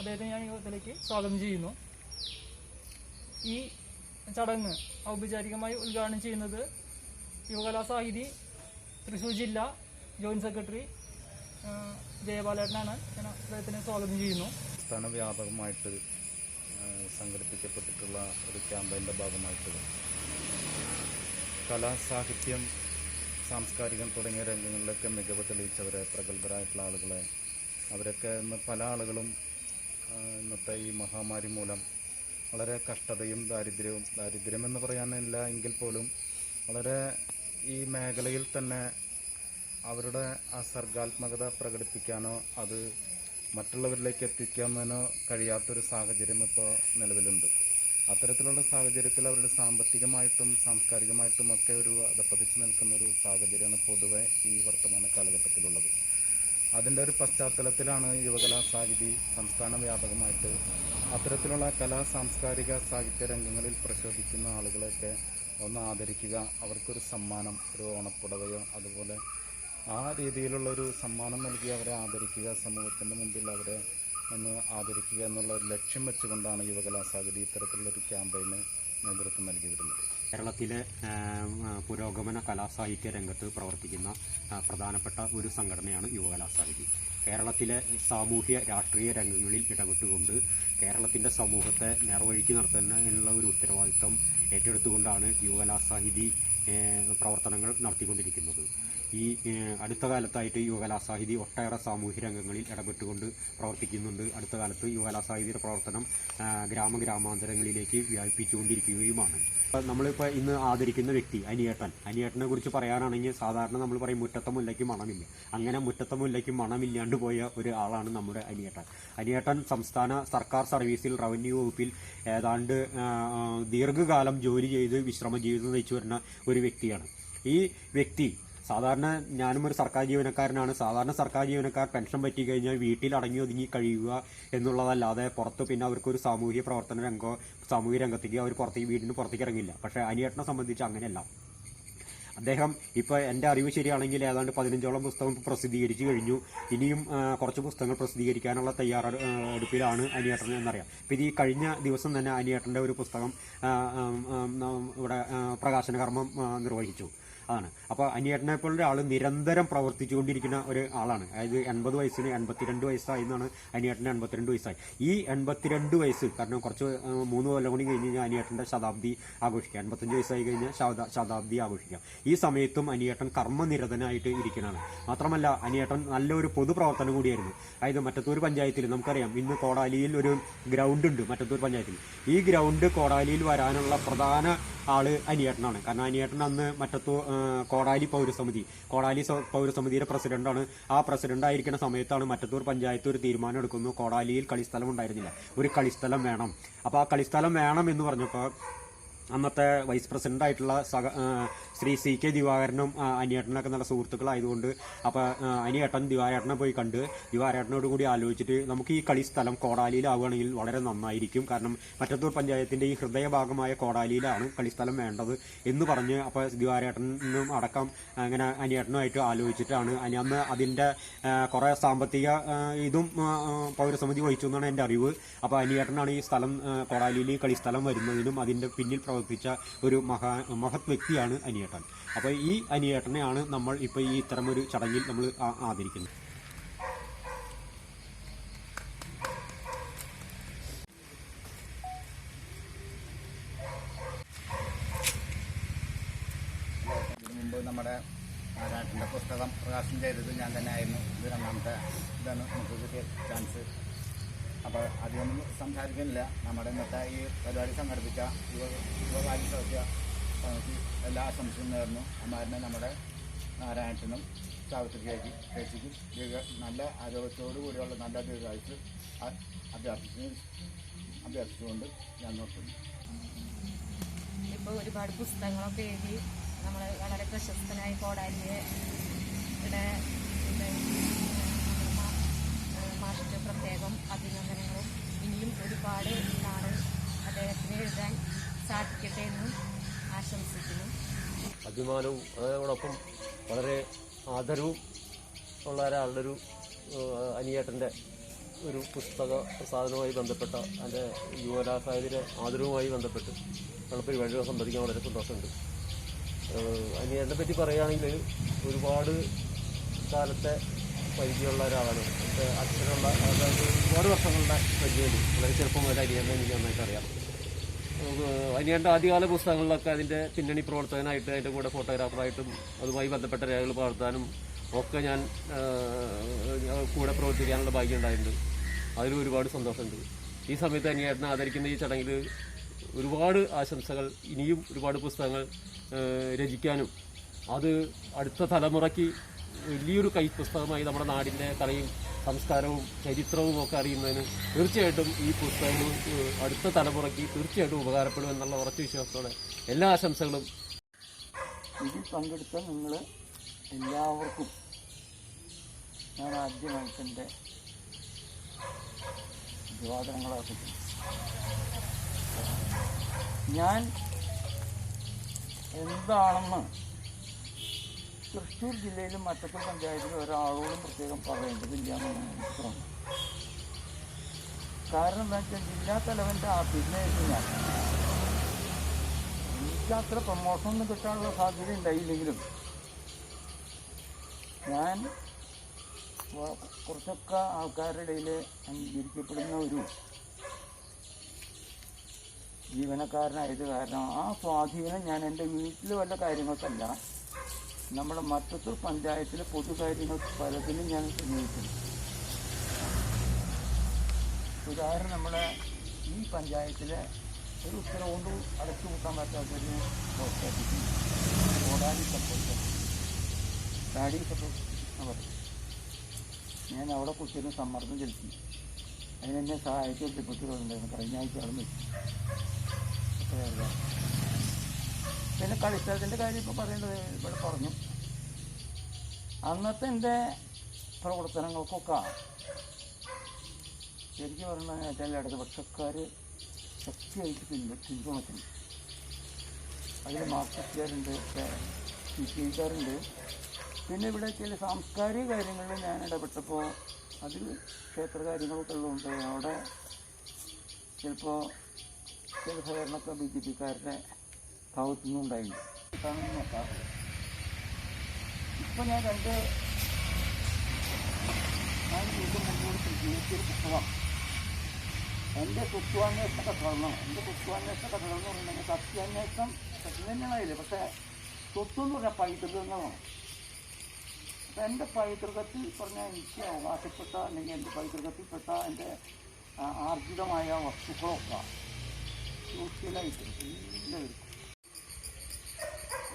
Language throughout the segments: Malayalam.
അദ്ദേഹത്തെ ഞാൻ യോഗത്തിലേക്ക് സ്വാഗതം ചെയ്യുന്നു. ഈ ചടങ്ങ് ഔപചാരികമായി ഉദ്ഘാടനം ചെയ്യുന്നത് യുവകലാ സാഹിതി തൃശ്ശൂർ ജില്ല ജോയിന്റ് സെക്രട്ടറി ജയബാലേട്ടനാണ് ഞാൻ അദ്ദേഹത്തിനെ സ്വാഗതം ചെയ്യുന്നു. സംസ്ഥാന വ്യാപകമായിട്ട് സംഘടിപ്പിക്കപ്പെട്ടിട്ടുള്ള ഒരു ക്യാമ്പയിന്റെ ഭാഗമായിട്ട് കലാ സാഹിത്യം സാംസ്കാരികം തുടങ്ങിയ രംഗങ്ങളിലൊക്കെ മികവ് തെളിയിച്ചവരെ പ്രഗത്ഭരായിട്ടുള്ള ആളുകളെ അവരൊക്കെ ഇന്ന് പല ആളുകളും ഇന്നത്തെ ഈ മഹാമാരി മൂലം വളരെ കഷ്ടതയും ദാരിദ്ര്യവും ദാരിദ്ര്യം എന്ന് പറയാനില്ല എങ്കിൽ പോലും വളരെ ഈ മേഖലയിൽ തന്നെ അവരുടെ ആ സർഗാത്മകത പ്രകടിപ്പിക്കാനോ അത് മറ്റുള്ളവരിലേക്ക് എത്തിക്കാമെന്നോ കഴിയാത്തൊരു സാഹചര്യം ഇപ്പോൾ നിലവിലുണ്ട്. അത്തരത്തിലുള്ള സാഹചര്യത്തിൽ അവരുടെ സാമ്പത്തികമായിട്ടും സാംസ്കാരികമായിട്ടും ഒക്കെ ഒരു അതപ്പതിച്ച് നിൽക്കുന്ന ഒരു സാഹചര്യമാണ് പൊതുവെ ഈ വർത്തമാന കാലഘട്ടത്തിലുള്ളത്. അതിന്റെ ഒരു പശ്ചാത്തലത്തിലാണ് യുവകലാ സാഹിതി സംസ്ഥാന വ്യാപകമായിട്ട് അത്തരത്തിലുള്ള കലാ സാംസ്കാരിക സാഹിത്യ രംഗങ്ങളിൽ പ്രശോഭിക്കുന്ന ആളുകളെയൊക്കെ ഒന്ന് ആദരിക്കുക അവർക്കൊരു സമ്മാനം ഒരു ഓണപ്പുടവയോ അതുപോലെ ആ രീതിയിലുള്ള ഒരു സമ്മാനം നൽകി അവരെ ആദരിക്കുക സമൂഹത്തിന്റെ മുമ്പിൽ അവരെ ഒന്ന് ആദരിക്കുക എന്നുള്ള ഒരു ലക്ഷ്യം വെച്ചുകൊണ്ടാണ് യുവകലാ സാഹിതി ഇത്തരത്തിലുള്ളൊരു ക്യാമ്പയിന് നേതൃത്വം നൽകിയിട്ടുള്ളത്. കേരളത്തിലെ പുരോഗമന കലാസാഹിത്യ രംഗത്ത് പ്രവർത്തിക്കുന്ന പ്രധാനപ്പെട്ട ഒരു സംഘടനയാണ് യുവകലാസാഹിതി. കേരളത്തിലെ സാമൂഹ്യ രാഷ്ട്രീയ രംഗങ്ങളിൽ ഇടപെട്ടുകൊണ്ട് കേരളത്തിന്റെ സമൂഹത്തെ നേർവഴിക്ക് നടത്തുന്നതിനുള്ള ഒരു ഉത്തരവാദിത്വം ഏറ്റെടുത്തുകൊണ്ടാണ് യുവകലാസാഹിതി പ്രവർത്തനങ്ങൾ നടത്തിക്കൊണ്ടിരിക്കുന്നത്. ഈ അടുത്ത കാലത്തായിട്ട് യുവകലാ സാഹിതി ഒട്ടേറെ സാമൂഹ്യ രംഗങ്ങളിൽ ഇടപെട്ടുകൊണ്ട് പ്രവർത്തിക്കുന്നുണ്ട്. അടുത്ത കാലത്ത് യുവകലാ സാഹിതിയുടെ പ്രവർത്തനം ആ, ഗ്രാമ ഗ്രാമാന്തരങ്ങളിലേക്ക് വ്യാപിപ്പിച്ചുകൊണ്ടിരിക്കുകയുമാണ് നമ്മളിപ്പോൾ ഇന്ന് ആദരിക്കുന്ന വ്യക്തി അനിയേട്ടൻ. അനിയേട്ടനെ കുറിച്ച് പറയാനാണെങ്കിൽ സാധാരണ നമ്മൾ പറയും മുറ്റത്തെ മുല്ലയ്ക്ക് മണമില്ല. അങ്ങനെ മുറ്റത്തെ മുല്ലയ്ക്ക് മണമില്ലാണ്ട് പോയ ഒരു ആളാണ് നമ്മുടെ അനിയേട്ടൻ. അനിയേട്ടൻ സംസ്ഥാന സർക്കാർ സർവീസിൽ റവന്യൂ വകുപ്പിൽ ഏതാണ്ട് ദീർഘകാലം ജോലി ചെയ്ത് വിശ്രമ ജീവിതം നയിച്ചു വരുന്ന ഒരു വ്യക്തിയാണ്. ഈ വ്യക്തി സാധാരണ ഞാനും ഒരു സർക്കാർ ജീവനക്കാരനാണ്. സാധാരണ സർക്കാർ ജീവനക്കാർ പെൻഷൻ പറ്റി കഴിഞ്ഞാൽ വീട്ടിൽ അടങ്ങി ഒതുങ്ങി കഴിയുക എന്നുള്ളതല്ലാതെ പുറത്ത് പിന്നെ അവർക്കൊരു സാമൂഹ്യ പ്രവർത്തന രംഗോ സാമൂഹ്യ രംഗത്തേക്ക് അവർ പുറത്തേക്ക് വീടിന് പുറത്തേക്ക് ഇറങ്ങില്ല. പക്ഷേ അനിയേട്ടനെ സംബന്ധിച്ച് അങ്ങനെയല്ല. അദ്ദേഹം ഇപ്പോൾ എന്റെ അറിവ് ശരിയാണെങ്കിൽ ഏതാണ്ട് പതിനഞ്ചോളം പുസ്തകം പ്രസിദ്ധീകരിച്ചു കഴിഞ്ഞു. ഇനിയും കുറച്ച് പുസ്തകങ്ങൾ പ്രസിദ്ധീകരിക്കാനുള്ള തയ്യാറെടുപ്പിലാണ് അനിയേട്ടൻ എന്നറിയാം. അപ്പോൾ ഇത് ഈ കഴിഞ്ഞ ദിവസം തന്നെ അനിയേട്ടന്റെ ഒരു പുസ്തകം ഇവിടെ പ്രകാശന കർമ്മം നിർവഹിച്ചു. അതാണ് അപ്പോൾ അനിയേട്ടനെ പോലുള്ള ആൾ നിരന്തരം പ്രവർത്തിച്ചുകൊണ്ടിരിക്കുന്ന ഒരു ആളാണ്. അതായത് എൺപത് വയസ്സിന് എൺപത്തിരണ്ട് വയസ്സായി എന്നാണ് അനിയേട്ടന്റെ എൺപത്തിരണ്ട് വയസ്സായി. ഈ എൺപത്തിരണ്ട് വയസ്സ് കാരണം കുറച്ച് മൂന്ന് കൊല്ലം കൂടി കഴിഞ്ഞ് കഴിഞ്ഞാൽ അനിയേട്ടന്റെ ശതാബ്ദി ആഘോഷിക്കാം. എൺപത്തഞ്ച് വയസ്സായി കഴിഞ്ഞാൽ ശത- ശതാബ്ദി ആഘോഷിക്കാം. ഈ സമയത്തും അനിയേട്ടൻ കർമ്മനിരതനായിട്ട് ഇരിക്കുന്നതാണ് മാത്രമല്ല അനിയേട്ടൻ നല്ലൊരു പൊതുപ്രവർത്തനം കൂടിയായിരുന്നു. അതായത് മറ്റത്തൂർ പഞ്ചായത്തിൽ നമുക്കറിയാം ഇന്ന് കോടാലിയിൽ ഒരു ഗ്രൗണ്ട് ഉണ്ട് മറ്റത്തൂർ പഞ്ചായത്തിൽ. ഈ ഗ്രൗണ്ട് കോടാലിയിൽ വരാനുള്ള പ്രധാന ആൾ അനിയേട്ടനാണ്. കാരണം അനിയേട്ടൻ അന്ന് മറ്റത്തൂർ കോടാലി പൗരസമിതി. കോടാലി പൗരസമിതിയുടെ പ്രസിഡന്റാണ്. ആ പ്രസിഡന്റ് ആയിരിക്കുന്ന സമയത്താണ് മറ്റത്തൂർ പഞ്ചായത്ത് ഒരു തീരുമാനം എടുക്കുന്നു കോടാലിയിൽ കളിസ്ഥലം ഉണ്ടായിരുന്നില്ല. ഒരു കളിസ്ഥലം വേണം. അപ്പോൾ ആ കളിസ്ഥലം വേണം എന്ന് പറഞ്ഞപ്പോൾ അന്നത്തെ വൈസ് പ്രസിഡന്റ് ആയിട്ടുള്ള സഹ ശ്രീ സി കെ ദിവാകരനും അനിയേട്ടനൊക്കെ നല്ല സുഹൃത്തുക്കളായതുകൊണ്ട് അപ്പോൾ അനിയേട്ടൻ ദിവാരേട്ടനെ പോയി കണ്ട് ദിവാരേട്ടനോട് കൂടി ആലോചിച്ചിട്ട് നമുക്ക് ഈ കളി സ്ഥലം കോടാലിയിലാവുകയാണെങ്കിൽ വളരെ നന്നായിരിക്കും. കാരണം മറ്റത്തൂർ പഞ്ചായത്തിന്റെ ഈ ഹൃദയഭാഗമായ കോടാലിയിലാണ് കളിസ്ഥലം വേണ്ടത് എന്ന് പറഞ്ഞ് അപ്പോൾ ദിവാരേട്ടനും അടക്കം അങ്ങനെ അനിയേട്ടനുമായിട്ട് ആലോചിച്ചിട്ടാണ്. അനി അന്ന് അതിന്റെ കുറേ സാമ്പത്തിക ഇതും പൗരസമിതി വഹിച്ചു എന്നാണ് എന്റെ അറിവ്. അപ്പോൾ അനിയേട്ടനാണ് ഈ സ്ഥലം കോടാലിയിൽ കളിസ്ഥലം വരുന്നതിനും അതിന്റെ പിന്നിൽ പ്രവർത്തിച്ച ഒരു മഹാ മഹത് വ്യക്തിയാണ് അനിയേട്ടൻ. അപ്പോൾ ഈ അനിയേട്ടനെയാണ് നമ്മൾ ഇപ്പോൾ ഈ ഇത്തരമൊരു ചടങ്ങിൽ നമ്മൾ ആദരിക്കുന്നത്. നമ്മുടെ നാരായണന്റെ പുസ്തകം പ്രകാശനം ചെയ്തത് ഞാൻ തന്നെ ആയിരുന്നു ഇത് രണ്ടാമത്തെ ഇതാണ്. നമുക്ക് ചാൻസ് അപ്പോൾ അധികമൊന്നും സംസാരിക്കുന്നില്ല. നമ്മുടെ ഇന്നത്തെ ഈ പരിപാടി സംഘടിപ്പിച്ച യുവ യുവകാര്യ സൗഖ്യ സമിതി എല്ലാ ആശംസയും നേർന്നു. അമ്മാരനെ നമ്മുടെ നാരായണത്തിനും സാവിത്രി രക്ഷിക്കും ദീർഘ നല്ല ആരോഗ്യത്തോടു കൂടിയുള്ള നല്ല ദീർഘായുസ് അഭ്യർത്ഥിച്ചു അഭ്യർത്ഥിച്ചുകൊണ്ട് ഞാൻ നോക്കുന്നു ഇപ്പോൾ ഒരുപാട് പുസ്തകങ്ങളൊക്കെ എഴുതി നമ്മൾ വളരെ പ്രശസ്തനായി കോടാലിയെ ഇവിടെ ഇത് മാ- ഏഹ് മാഷിക്ക് പ്രത്യേകം അഭിനന്ദനങ്ങളും ഇനിയും ഒരുപാട് നാൾ അദ്ദേഹത്തിന് എഴുതാൻ സാധിക്കട്ടെ എന്നും ആശംസിക്കുന്നു അഭിമാനവും അതോടൊപ്പം വളരെ ആദരവും ഉള്ള ഒരാളുടെ ഒരു അനിയേട്ടന്റെ ഒരു പുസ്തക പ്രസാധനവുമായി ബന്ധപ്പെട്ട അതിന്റെ യുവകലാസാഹിതിന്റെ ആദരവുമായി ബന്ധപ്പെട്ട് ഞങ്ങൾ പരിപാടികൾ സംബന്ധിക്കാൻ വളരെ സന്തോഷമുണ്ട്. അനിയേട്ടനെ പറ്റി പറയുകയാണെങ്കിൽ ഒരുപാട് കാലത്തെ പരിചയമുള്ള ഒരാളാണ്. അച്ഛനുള്ള ഒരുപാട് വർഷങ്ങളുടെ പരിചയമുണ്ട്. വളരെ ചെറുപ്പം മുതൽ അനിയേട്ടനെ എനിക്ക് നന്നായിട്ട് അറിയാം. അനിയന്റെ ആദ്യകാല പുസ്തകങ്ങളിലൊക്കെ അതിന്റെ പിന്നണി പ്രവർത്തകനായിട്ട് അതിന്റെ കൂടെ ഫോട്ടോഗ്രാഫറായിട്ടും അതുമായി ബന്ധപ്പെട്ട രേഖകൾ പകർത്താനും ഒക്കെ ഞാൻ കൂടെ പ്രവർത്തിക്കാനുള്ള ഭാഗ്യം ഉണ്ടായിട്ടുണ്ട്. അതിലും ഒരുപാട് സന്തോഷമുണ്ട്. ഈ സമയത്ത് അനിയേട്ടനെ ആദരിക്കുന്ന ഈ ചടങ്ങിൽ ഒരുപാട് ആശംസകൾ ഇനിയും ഒരുപാട് പുസ്തകങ്ങൾ രചിക്കാനും. അത് അടുത്ത തലമുറയ്ക്ക് വലിയൊരു കൈപ്പുസ്തകമായി നമ്മുടെ നാടിന്റെ കലയും സംസ്കാരവും ചരിത്രവും ഒക്കെ അറിയുന്നതിന് തീർച്ചയായിട്ടും ഈ പുസ്തകങ്ങൾ അടുത്ത തലമുറയ്ക്ക് തീർച്ചയായിട്ടും ഉപകാരപ്പെടും എന്നുള്ള ഉറച്ച വിശ്വാസത്തോടെ എല്ലാ ആശംസകളും. ഇതിൽ പങ്കെടുത്ത നിങ്ങൾ എല്ലാവർക്കും ഞാൻ ആദ്യമായിട്ട് എന്റെ ദ്വാദനങ്ങളെ ഞാൻ എന്താണെന്ന് തൃശ്ശൂർ ജില്ലയിലും മറ്റത്തെ പഞ്ചായത്തിലും ഒരാളോടും പ്രത്യേകം പറയേണ്ടതില്ല കാരണം എന്താ വെച്ചാൽ ജില്ലാ തലവന്റെ ആ ഞാൻ എനിക്ക് അത്ര പ്രൊമോഷൻ ഒന്നും കിട്ടാനുള്ള സാധ്യത ഉണ്ടായില്ലെങ്കിലും ഞാൻ കുറച്ചൊക്കെ ആൾക്കാരുടെ ഇടയിൽ അംഗീകരിക്കപ്പെടുന്ന ഒരു ജീവനക്കാരനായത് കാരണം ആ സ്വാധീനം ഞാൻ എന്റെ വീട്ടിൽ വല്ല കാര്യങ്ങൾക്കല്ല നമ്മുടെ മറ്റത്തൂർ പഞ്ചായത്തിലെ പൊതുകാര്യങ്ങൾ പലതിനും ഞാൻ സമീപിക്കുന്നു ഉദാഹരണം നമ്മുടെ ഈ പഞ്ചായത്തിലെ ഒരു ഉത്തരവ് കൊണ്ട് അടച്ചു കൂട്ടാൻ പറ്റാത്തൊരു ഓടാനി സപ്പോർട്ട് ഡാഡി സപ്പോർട്ട് ഞാൻ അവിടെ കുറിച്ചൊരു സമ്മർദ്ദം ചെലുത്തി. അതിനെന്നെ സഹായിച്ച ഡിപ്യൂട്ടികളുണ്ടായിരുന്നു കഴിഞ്ഞ ആഴ്ച അവിടെ വെച്ചു പിന്നെ കളിസ്ഥലത്തിന്റെ കാര്യം ഇപ്പോൾ പറയേണ്ടത് ഇവിടെ പറഞ്ഞു. അന്നത്തെ എന്റെ പ്രവർത്തനങ്ങൾക്കൊക്കെ ശരിക്കും പറഞ്ഞാൽ വെച്ചാൽ ഇടതുപക്ഷക്കാർ ശക്തിയായിട്ട് പിന്തു പിന്തുണയ്ക്കുന്നു അതിൽ മാർക്സിസ്റ്റുകാരുണ്ട് സി പി ഐക്കാരുണ്ട് പിന്നെ ഇവിടെ ചില സാംസ്കാരിക കാര്യങ്ങളിൽ ഞാൻ ഇടപെട്ടപ്പോൾ അതിൽ ക്ഷേത്ര കാര്യങ്ങളൊക്കെ ഉള്ളതുകൊണ്ട് അവിടെ ചിലപ്പോൾ ചില സഹകരണമൊക്കെ ബി ജെ പിക്കാരുടെ ഭാഗത്തു കാണുന്ന നോക്കാറുള്ളത് ഇപ്പം ഞാൻ രണ്ട് ഞാൻ വീണ്ടും മുന്നോട്ട് ജീവിച്ചൊരു പുസ്തകം. എന്റെ തത്വാന്വേഷണ കഥകളെന്ന് എന്റെ തത്വാന്വേഷണ കഥകളെന്ന് പറയുന്നത് സത്യാന്വേഷണം സത്യം തന്നെയാണല്ലേ പക്ഷേ സ്വത്വം എന്ന് പറഞ്ഞാൽ പൈതൃകങ്ങളാണ്. അപ്പം എന്റെ പൈതൃകത്തിൽ പറഞ്ഞാൽ എനിക്ക് അവകാശപ്പെട്ട അല്ലെങ്കിൽ എന്റെ പൈതൃകത്തിൽപ്പെട്ട എന്റെ ആർജിതമായ വസ്തുക്കളൊക്കെ സോഷ്യലായിട്ട് എല്ലാവർക്കും അതായത് പുസ്തകം അഞ്ചാറ് നാട്ടിൽ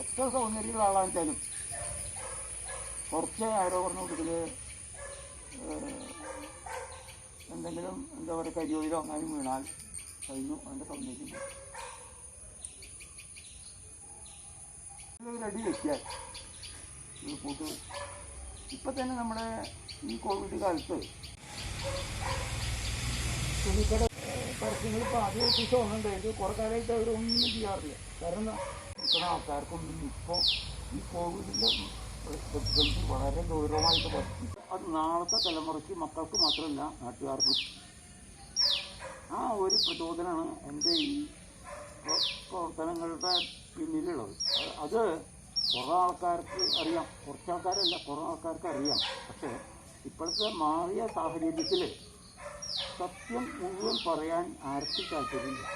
എത്ര സൗന്ദര്യമുള്ള ആളാണെച്ചാലും കുറച്ച് ആരോ പറഞ്ഞു കൊടുക്കൽ എന്തെങ്കിലും എന്താ പറയുക കരിയോയിലോ അങ്ങനെ വീണാൽ കഴിഞ്ഞു അതിന്റെ സൗന്ദര്യം റെഡി വെക്കാൻ ഒരു കൂട്ട് ഇപ്പം തന്നെ നമ്മുടെ ഈ കോവിഡ് കാലത്ത് തുണിക്കട പരസ്യങ്ങൾ ഇപ്പോൾ ആദ്യമായിട്ട് തോന്നുന്നുണ്ട് കുറേ കാലമായിട്ട് അവരൊന്നും ചെയ്യാറില്ല. കാരണം എന്താ ഇരിക്കുന്ന ആൾക്കാർക്കൊന്നും ഇപ്പോൾ ഈ കോവിഡിന്റെ പ്രതിസന്ധി വളരെ ഗൗരവമായിട്ട് ബാധിക്കും. അത് നാളത്തെ തലമുറയ്ക്ക് മക്കൾക്ക് മാത്രമല്ല നാട്ടുകാർക്കും. ആ ഒരു പ്രചോദനമാണ് എന്റെ ഈ പ്ര- പ്രവർത്തനങ്ങളുടെ പിന്നിലുള്ളത്. അത് കുറേ ആൾക്കാർക്ക് അറിയാം. കുറച്ച് ആൾക്കാരല്ല കുറേ ആൾക്കാർക്ക് അറിയാം. പക്ഷേ ഇപ്പോഴത്തെ മാറിയ സാഹചര്യത്തിൽ സത്യം മുഴുവൻ പറയാൻ ആർക്കും താല്പര്യമില്ല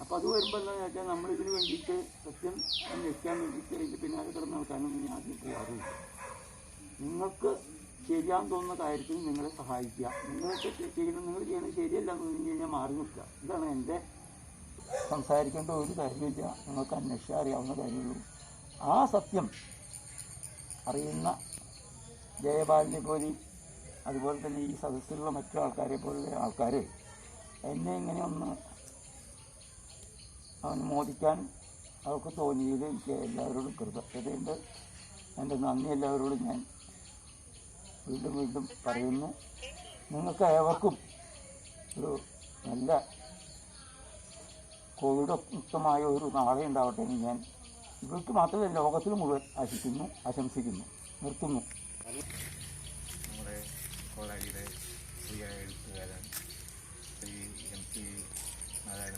അപ്പോൾ അത് വരുമ്പോൾ എന്താണെന്ന് വെച്ചാൽ നമ്മളിതിന് വേണ്ടിയിട്ട് സത്യം അന്വേഷിക്കാൻ വേണ്ടിയിട്ട് അതിന്റെ പിന്നാലെ കിടന്ന് നടക്കാനൊന്നും ഞാൻ ആദ്യം പോകാറില്ല നിങ്ങൾക്ക് ശരിയാന്ന് തോന്നുന്ന കാര്യത്തിൽ നിങ്ങളെ സഹായിക്കുക. നിങ്ങൾക്ക് ചെയ്യണം നിങ്ങൾ ചെയ്യണം ശരിയല്ല എന്ന് പറഞ്ഞു കഴിഞ്ഞാൽ മാറി നിൽക്കുക. ഇതാണ് എന്റെ സംസാരിക്കേണ്ട ഒരു കാര്യമില്ല നിങ്ങൾക്ക് അന്വേഷിച്ചാൽ അറിയാവുന്ന കാര്യമുള്ളൂ ആ സത്യം അറിയുന്ന ജയപാലിനെ പോലെ അതുപോലെ തന്നെ ഈ സദസ്സിലുള്ള മറ്റു ആൾക്കാരെ പോലുള്ള ആൾക്കാർ എന്നെ ഇങ്ങനെ ഒന്ന് അവൻ മോദിക്കാൻ അവർക്ക് തോന്നിയത് എനിക്ക് എല്ലാവരോടും കൃതജ്ഞതയുണ്ട്. എന്റെ നന്ദി എല്ലാവരോടും ഞാൻ വീണ്ടും വീണ്ടും പറയുന്നു. നിങ്ങൾക്ക് ഏവർക്കും ഒരു നല്ല കോവിഡ് മുക്തമായ ഒരു നാളെ ഉണ്ടാവട്ടെ എന്ന് ഞാൻ ഇവർക്ക് മാത്രമല്ല ലോകത്തിൽ മുഴുവൻ ആശിക്കുന്നു ആശംസിക്കുന്നു നിർത്തുന്നു. കോളാടിയുടെ പ്രിയ എഴുത്തുകാരൻ ശ്രീ എം ടി നാരായണ